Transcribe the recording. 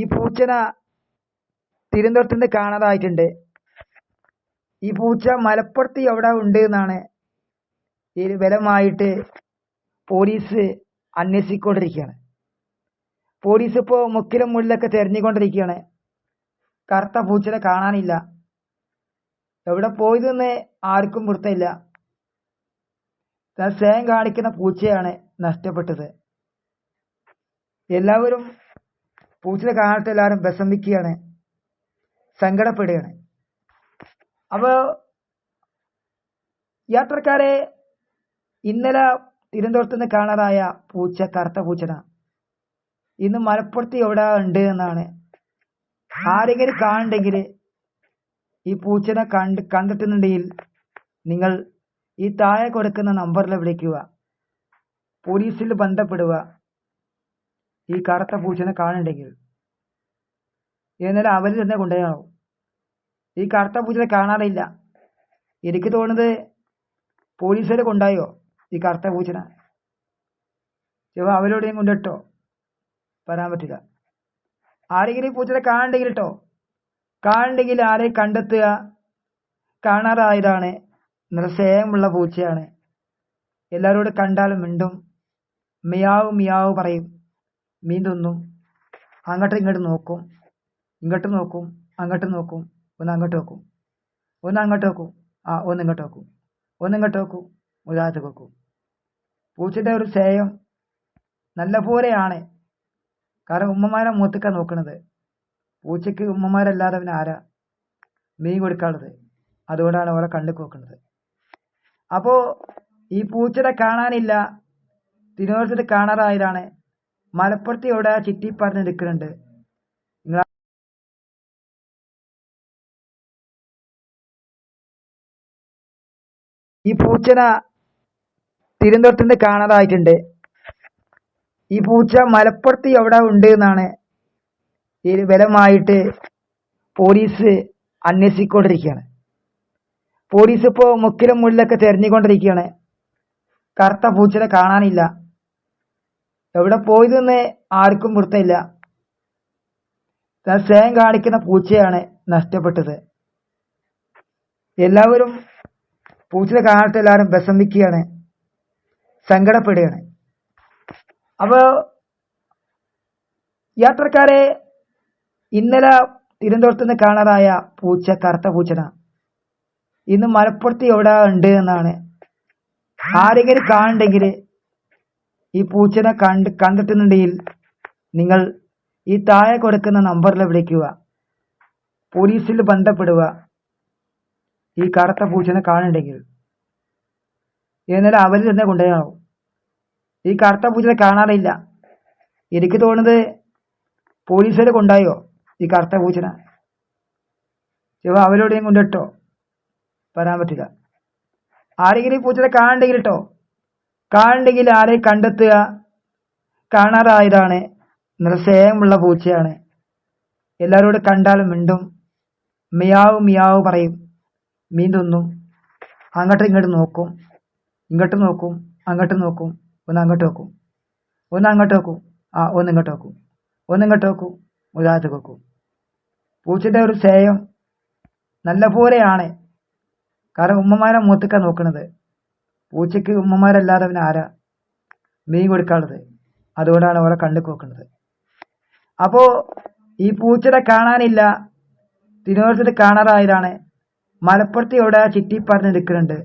ഈ പൂച്ചന തിരുവനന്തപുരത്ത് നിന്ന് കാണാതായിട്ടുണ്ട്. ഈ പൂച്ച മലപ്പുറത്ത് എവിടെ ഉണ്ട് എന്നാണ് ബലമായിട്ട് പോലീസ് അന്വേഷിക്കൊണ്ടിരിക്കുകയാണ് പോലീസ് ഇപ്പോൾ മുക്കിലും മുള്ളിലൊക്കെ തിരഞ്ഞുകൊണ്ടിരിക്കുകയാണ്. കറുത്ത പൂച്ചനെ കാണാനില്ല. എവിടെ പോയതെന്ന് ആർക്കും വൃത്തമില്ല സ്വയം കാണിക്കുന്ന പൂച്ചയാണ് നഷ്ടപ്പെട്ടത്. എല്ലാവരും പൂച്ചനെ കാലത്ത് എല്ലാവരും വിസമ്മിക്കുകയാണ് സങ്കടപ്പെടുകയാണ്. അപ്പോൾ യാത്രക്കാരെ ഇന്നലെ തിരുവനന്തപുരത്ത് നിന്ന് കാണാറായ പൂച്ച കറുത്ത പൂച്ചന. ഇന്ന് മലപ്പുറത്ത് എവിടെ ഉണ്ട് എന്നാണ്. ആരെങ്കിലും കാണണ്ടെങ്കിൽ ഈ പൂച്ചനെ കണ്ട് കണ്ടെത്തുന്നുണ്ടെങ്കിൽ നിങ്ങൾ ഈ താഴെ കൊടുക്കുന്ന നമ്പറിൽ വിളിക്കുക. പോലീസിൽ ബന്ധപ്പെടുക. ഈ കറുത്ത പൂച്ചനെ കാണണ്ടെങ്കിൽ എന്നാലും അവർ തന്നെ കൊണ്ടുപോയാവും ഈ കറുത്ത പൂച്ചനെ കാണാറില്ല. എനിക്ക് തോന്നുന്നത് പോലീസുകാർ കൊണ്ടായോ ഈ കറുത്ത പൂച്ചനെ? ചിലപ്പോൾ അവരോടെയും കൊണ്ടിട്ടോ പറയാൻ പറ്റില്ല. ആരെങ്കിലും ഈ പൂച്ചനെ കാണണ്ടെങ്കിൽ കേട്ടോ കാണണ്ടെങ്കിൽ ആരെ കണ്ടെത്തുക? കാണാറായതാണ് നല്ല സ്നേഹമുള്ള പൂച്ചയാണ്. എല്ലാവരോടും കണ്ടാലും മിണ്ടും. മിയാവ് മിയാവ് പറയും. മീൻ തിന്നും. അങ്ങോട്ടും ഇങ്ങോട്ടും നോക്കും. ഇങ്ങോട്ട് നോക്കും. അങ്ങോട്ട് നോക്കും. ഒന്ന് അങ്ങോട്ട് നോക്കും. ഒന്ന് അങ്ങോട്ട് നോക്കും. ആ ഒന്ന് ഇങ്ങോട്ട് നോക്കും. ഒന്ന് ഇങ്ങോട്ട് നോക്കും. ഒരു ഭാഗത്ത് നോക്കും. പൂച്ചയുടെ ഒരു സേയം നല്ല പോലെയാണ് കാരണം ഉമ്മമാരെ മൂത്തിക്കാൻ നോക്കണത്. പൂച്ചയ്ക്ക് ഉമ്മമാരല്ലാതെ പിന്നെ ആരാ? മീൻ കൊടുക്കാനുള്ളത്. അതുകൊണ്ടാണ് ഓരോ കണ്ടു നോക്കുന്നത് അപ്പോൾ ഈ പൂച്ചയുടെ കാണാനില്ല. തിരുവനന്തപുരത്ത് കാണാറായതാണ്. മലപ്പുറത്ത് എവിടെ ചിറ്റി പറഞ്ഞ് എടുക്കുന്നുണ്ട് ഈ പൂച്ചന തിരുവനന്തപുരത്ത് കാണാതായിട്ടുണ്ട്. ഈ പൂച്ച മലപ്പുറത്ത് എവിടെ ഉണ്ട് എന്നാണ് ബലമായിട്ട് പോലീസ് അന്വേഷിക്കൊണ്ടിരിക്കുകയാണ് പോലീസ് ഇപ്പോൾ മുക്കിലും മുള്ളിലൊക്കെ തെരഞ്ഞുകൊണ്ടിരിക്കുകയാണ്. കറുത്ത പൂച്ചനെ കാണാനില്ല. എവിടെ പോയതെന്ന് ആർക്കും വൃത്തമില്ല സ്നേഹം കാണിക്കുന്ന പൂച്ചയാണ് നഷ്ടപ്പെട്ടത്. എല്ലാവരും പൂച്ചയെ കാണാത്ത എല്ലാവരും വിഷമിക്കുകയാണ്. സങ്കടപ്പെടുകയാണ്. അപ്പോൾ യാത്രക്കാരെ ഇന്നലെ തിരുവനന്തപുരത്ത് നിന്ന് കാണാറായ പൂച്ച കറുത്ത പൂച്ചന. ഇന്ന് മലപ്പുറത്ത് എവിടെ ഉണ്ട് എന്നാണ്. ആരെങ്കിലും കാണുന്നുണ്ടെങ്കിൽ ഈ പൂച്ചനെ കണ്ട് കണ്ടിട്ടുണ്ടെങ്കിൽ നിങ്ങൾ ഈ താഴെ കൊടുക്കുന്ന നമ്പറിൽ വിളിക്കുക. പോലീസിൽ ബന്ധപ്പെടുക. ഈ കറുത്ത പൂച്ചനെ കാണുന്നുണ്ടെങ്കിൽ. എന്നാൽ അവർ തന്നെ കൊണ്ടുപോയാവും. ഈ കറുത്ത പൂച്ചനെ കാണാറില്ല. എനിക്ക് തോന്നുന്നത് പോലീസുകാർ കൊണ്ടായോ ഈ കറുത്ത പൂച്ചന? ചിലപ്പോൾ അവരോടെയും കൊണ്ടിട്ടോ പറയാൻ പറ്റില്ല. ആരെങ്കിലും ഈ പൂച്ചനെ കാണണ്ടെങ്കിൽ കേട്ടോ. കാണുന്നുണ്ടെങ്കിൽ ആരെ കണ്ടെത്തുക? കാണാറായതാണ്. നല്ല സ്നേഹമുള്ള പൂച്ചയാണ്. എല്ലാവരോടും കണ്ടാലും മിണ്ടും. മിയാവ് മിയാവ് പറയും. മീൻ തിന്നും. അങ്ങോട്ടും ഇങ്ങോട്ട് നോക്കും. ഇങ്ങോട്ട് നോക്കും. അങ്ങോട്ട് നോക്കും. ഒന്ന് അങ്ങോട്ട് നോക്കും. ഒന്ന് അങ്ങോട്ട് നോക്കും. ആ ഒന്ന് ഇങ്ങോട്ട് നോക്കും. ഒന്ന് ഇങ്ങോട്ട് നോക്കും. ഒരു നോക്കും. പൂച്ചയുടെ ഒരു സ്നേഹം നല്ല പോലെയാണ് കാരണം ഉമ്മമാരെ മൂത്തിക്കാൻ നോക്കണത്. പൂച്ചയ്ക്ക് ഉമ്മമാരല്ലാതെ പിന്നെ ആരാ? മീൻ കൊടുക്കാനുള്ളത്. അതുകൊണ്ടാണ് ഓരോ കണ്ണു കോക്കുന്നത്. അപ്പോൾ ഈ പൂച്ചയുടെ കാണാനില്ല. തിരുവനന്തപുരത്ത് കാണാറായതാണ്. മലപ്പുറത്ത് ഇവിടെ ചിറ്റി പറഞ്ഞ് നിൽക്കുന്നുണ്ട്